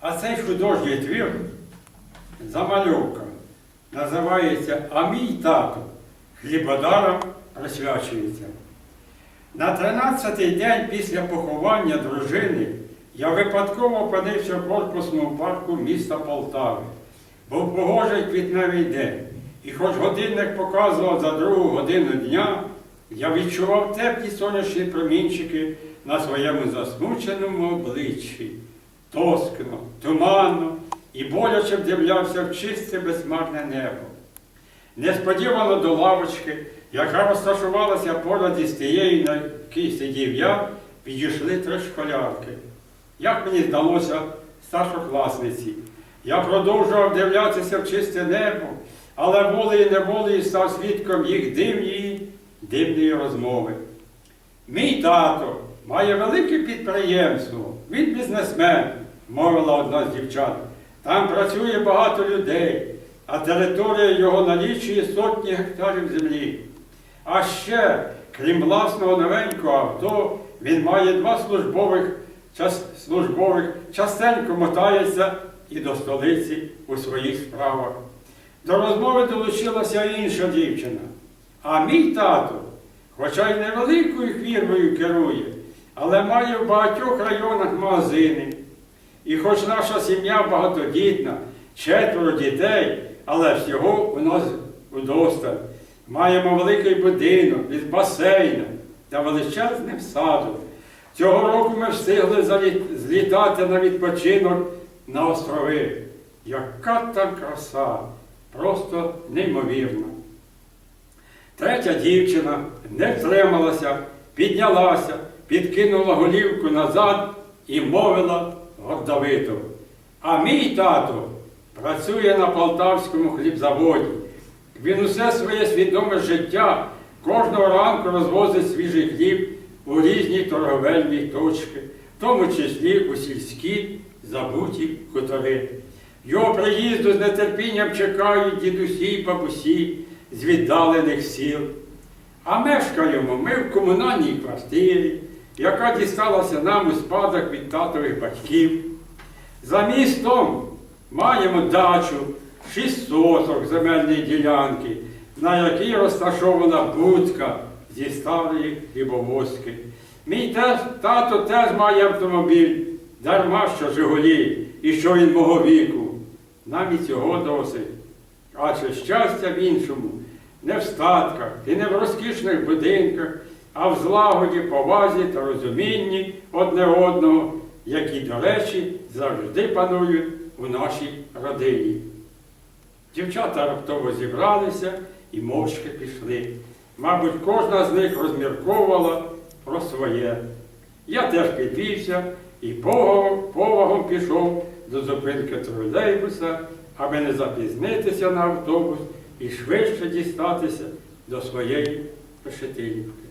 А цей художній твір замальовка називається А мій тато хлібодарам присвячується. На 13-й день після поховання дружини я випадково опинився в корпусному парку міста Полтави. Був погожий квітневий день, і хоч годинник показував за другу годину дня, я відчував теплі сонячні промінчики на своєму засмученому обличчі. Тоскно, туманно і боляче вдивлявся в чисте безмарне небо. Несподівано до лавочки, яка розташувалася поряд із тією, на якій сидів я, підійшли три школярки. Як мені здалося, старшокласниці. Я продовжував дивлятися в чисте небо, але волею неволею став свідком їх дивної, дивної розмови. Мій тато має велике підприємство, він бізнесмен, мовила одна з дівчат. Там працює багато людей, а територія його налічує сотні гектарів землі. А ще, крім власного новенького авто, він має два службових, час, службових частенько мотається і до столиці у своїх справах. До розмови долучилася інша дівчина. А мій тато, хоча й невеликою фірмою керує, але має в багатьох районах магазини. І хоч наша сім'я багатодітна, четверо дітей, але всього у нас удосталь. Маємо великий будинок із басейном та величезним садом. Цього року ми встигли злітати на відпочинок на острови. Яка там краса! Просто неймовірна. Третя дівчина не втрималася, піднялася, підкинула голівку назад і мовила гордовито. А мій тато працює на полтавському хлібзаводі. Він усе своє свідоме життя кожного ранку розвозить свіжий хліб у різні торговельні точки, в тому числі у сільські забуті хутори. Його приїзду з нетерпінням чекають дідусі й бабусі з віддалених сіл. А мешкаємо ми в комунальній квартирі, яка дісталася нам у спадок від татових батьків. За містом маємо дачу, шість соток земельної ділянки, на якій розташована будка зі старої хлібовозки. Мій теж, тато теж має автомобіль, дарма що Жигулі, і що він мого віку. Нам і цього досить. Адже щастя в іншому, не в статках і не в розкішних будинках, а в злагоді, повазі та розумінні одне одного, які, до речі, завжди панують у нашій родині. Дівчата раптово зібралися і мовчки пішли. Мабуть, кожна з них розмірковувала про своє. Я теж підвівся і повагом, пішов до зупинки тролейбуса, аби не запізнитися на автобус і швидше дістатися до своєї Решетилівки.